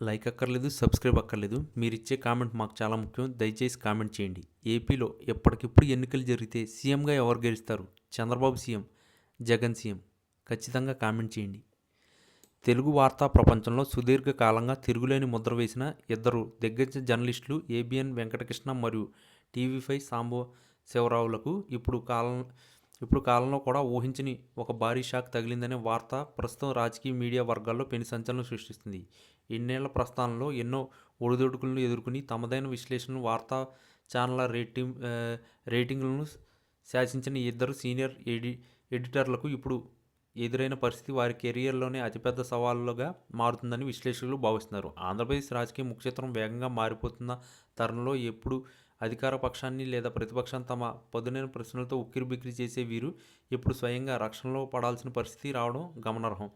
Like అక్కర్లేదు subscribe అక్కర్లేదు. మీరు ఇచ్చే కామెంట్ మాకు చాలా ముఖ్యం. దయచేసి కామెంట్ చేయండి. ఏపీలో ఎప్పటికిప్పుడు ఎన్నికలు జరిగితే సీఎంగా ఎవరు గెలుస్తారు? Chandrababu CM Jagan CM. ఖచ్చితంగా కామెంట్ చేయండి. తెలుగు వార్తా ప్రపంచంలో సుదీర్ఘ కాలంగా తిరుగులేని ముద్ర వేసిన ఇద్దరు దిగ్గజ జర్నలిస్టులు ఏబిఎన్ వెంకటకృష్ణ మరియు టీవీ ఫైవ్ సాంబో శివరావులకు ఇప్పుడు కాలం ఇప్పుడు కాలంలో కూడా ఊహించని ఒక భారీ షాక్ తగిలిందనే వార్త ప్రస్తుతం రాజకీయ మీడియా వర్గాల్లో పెను సంచలనం సృష్టిస్తుంది. ఎన్నేళ్ళ ప్రస్థానంలో ఎన్నో ఒడిదొడుకులను ఎదుర్కొని తమదైన విశ్లేషణ వార్తా ఛానళ్ళ రేటింగ్ రేటింగ్లను శాసించిన ఇద్దరు సీనియర్ ఎడి ఎడిటర్లకు ఇప్పుడు ఎదురైన పరిస్థితి వారి కెరియర్లోనే అతిపెద్ద సవాళ్ళుగా మారుతుందని విశ్లేషకులు భావిస్తున్నారు. ఆంధ్రప్రదేశ్ రాజకీయ ముఖ్యచిత్రం వేగంగా మారిపోతున్న తరుణంలో ఎప్పుడు అధికార పక్షాన్ని లేదా ప్రతిపక్షాన్ని తమ పదునైన ప్రశ్నలతో ఉక్కిరి బిక్కిరి చేసే వీరు ఇప్పుడు స్వయంగా రక్షణలో పడాల్సిన పరిస్థితి రావడం గమనార్హం.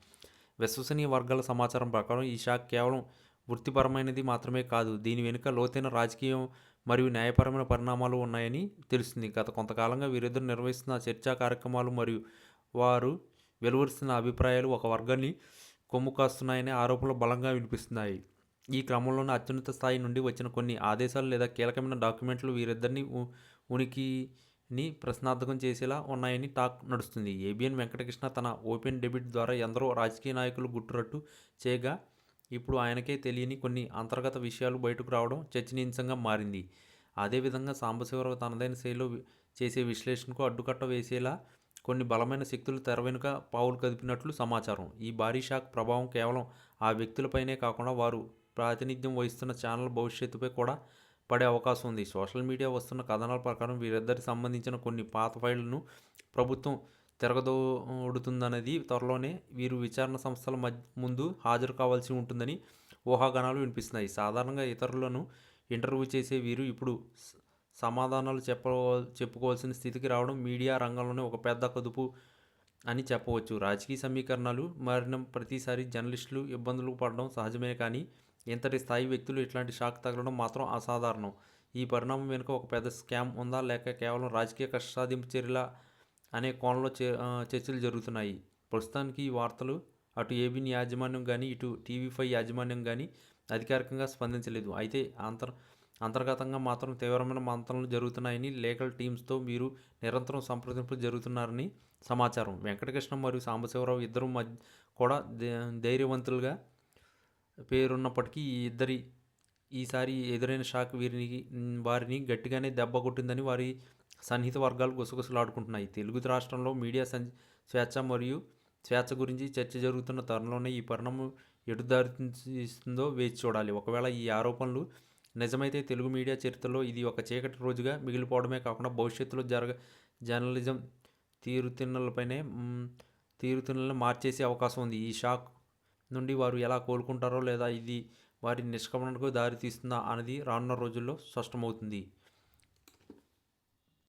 విశ్వసనీయ వర్గాల సమాచారం ప్రకారం ఈ షాక్ కేవలం వృత్తిపరమైనది మాత్రమే కాదు దీని వెనుక లోతైన రాజకీయం మరియు న్యాయపరమైన పరిణామాలు ఉన్నాయని తెలుస్తుంది. గత కొంతకాలంగా వీరిద్దరు నిర్వహిస్తున్న చర్చా కార్యక్రమాలు మరియు వారు వెలువరుస్తున్న అభిప్రాయాలు ఒక వర్గాన్ని కొమ్ము కాస్తున్నాయనే ఆరోపణలు బలంగా వినిపిస్తున్నాయి. ఈ క్రమంలోనే అత్యున్నత స్థాయి నుండి వచ్చిన కొన్ని ఆదేశాలు లేదా కీలకమైన డాక్యుమెంట్లు వీరిద్దరిని ఉ- ఉనికిని ప్రశ్నార్థకం చేసేలా ఉన్నాయని టాక్ నడుస్తుంది. ఏబిఎన్ వెంకటకృష్ణ తన ఓపెన్ డెబిట్ ద్వారా ఎందరో రాజకీయ నాయకులు గుట్టురట్టు చేయగా ఇప్పుడు ఆయనకే తెలియని కొన్ని అంతర్గత విషయాలు బయటకు రావడం చర్చనీయాంశంగా మారింది. అదేవిధంగా సాంబశివరావు తనదైన శైలిలో చేసే విశ్లేషణకు అడ్డుకట్ట వేసేలా కొన్ని బలమైన శక్తులు తెర వెనుక పావులు కదిపినట్లు సమాచారం. ఈ భారీ షాక్ ప్రభావం కేవలం ఆ వ్యక్తులపైనే కాకుండా వారు ప్రాతినిధ్యం వహిస్తున్న ఛానల్ భవిష్యత్తుపై కూడా పడే అవకాశం ఉంది. సోషల్ మీడియా వస్తున్న కథనాల ప్రకారం వీరిద్దరికి సంబంధించిన కొన్ని పాత ఫైళ్ళను ప్రభుత్వం తిరగదోడుతుందన్నది త్వరలోనే వీరు విచారణ సంస్థల మధ్య ముందు హాజరు కావాల్సి ఉంటుందని ఊహాగానాలు వినిపిస్తున్నాయి. సాధారణంగా ఇతరులను ఇంటర్వ్యూ చేసే వీరు ఇప్పుడు సమాధానాలు చెప్ప చెప్పుకోవాల్సిన స్థితికి రావడం మీడియా రంగంలోనే ఒక పెద్ద కదుపు అని చెప్పవచ్చు. రాజకీయ సమీకరణాలు మారిన ప్రతిసారి జర్నలిస్టులు ఇబ్బందులు పడడం సహజమే కానీ ఇంతటి స్థాయి వ్యక్తులు ఇట్లాంటి షాక్ తగలడం మాత్రం అసాధారణం. ఈ పరిణామం వెనుక ఒక పెద్ద స్కామ్ ఉందా? లేక కేవలం రాజకీయ కష్టాదింపు చర్యల అనే కోణంలో చే- చర్చలు జరుగుతున్నాయి. ప్రస్తుతానికి ఈ వార్తలు అటు ఏబిన్ యాజమాన్యం కానీ ఇటు టీవీ ఫైవ్ యాజమాన్యం కానీ అధికారికంగా స్పందించలేదు. అయితే అంతర్ అంతర్గతంగా మాత్రం తీవ్రమైన మంత్రాలు జరుగుతున్నాయని లీగల్ టీమ్స్తో మీరు నిరంతరం సంప్రదింపులు జరుగుతున్నారని సమాచారం. వెంకటకృష్ణ మరియు సాంబశివరావు ఇద్దరు మధ్య కూడా ధైర్యవంతులుగా పేరున్నప్పటికీ ఈ ఇద్దరి ఈసారి ఎదురైన షాక్ వీరిని వారిని గట్టిగానే దెబ్బ కొట్టిందని వారి సన్నిహిత వర్గాలు గుసగుసలాడుకుంటున్నాయి. తెలుగు రాష్ట్రంలో మీడియా సం స్వేచ్ఛ మరియు స్వేచ్ఛ గురించి చర్చ జరుగుతున్న తరుణంలోనే ఈ పరిణామం ఎటు వేచి చూడాలి. ఒకవేళ ఈ ఆరోపణలు నిజమైతే తెలుగు మీడియా చరిత్రలో ఇది ఒక చీకటి రోజుగా మిగిలిపోవడమే కాకుండా భవిష్యత్తులో జరగ జర్నలిజం తీరుతిన్నులపైనే మ్, తీరుతిన్నులను మార్చేసే అవకాశం ఉంది. ఈ షాక్ నుండి వారు ఎలా కోలుకుంటారో లేదా ఇది వారి నిష్క్రమణకు దారితీస్తుందా అనేది రానున్న రోజుల్లో స్పష్టమవుతుంది.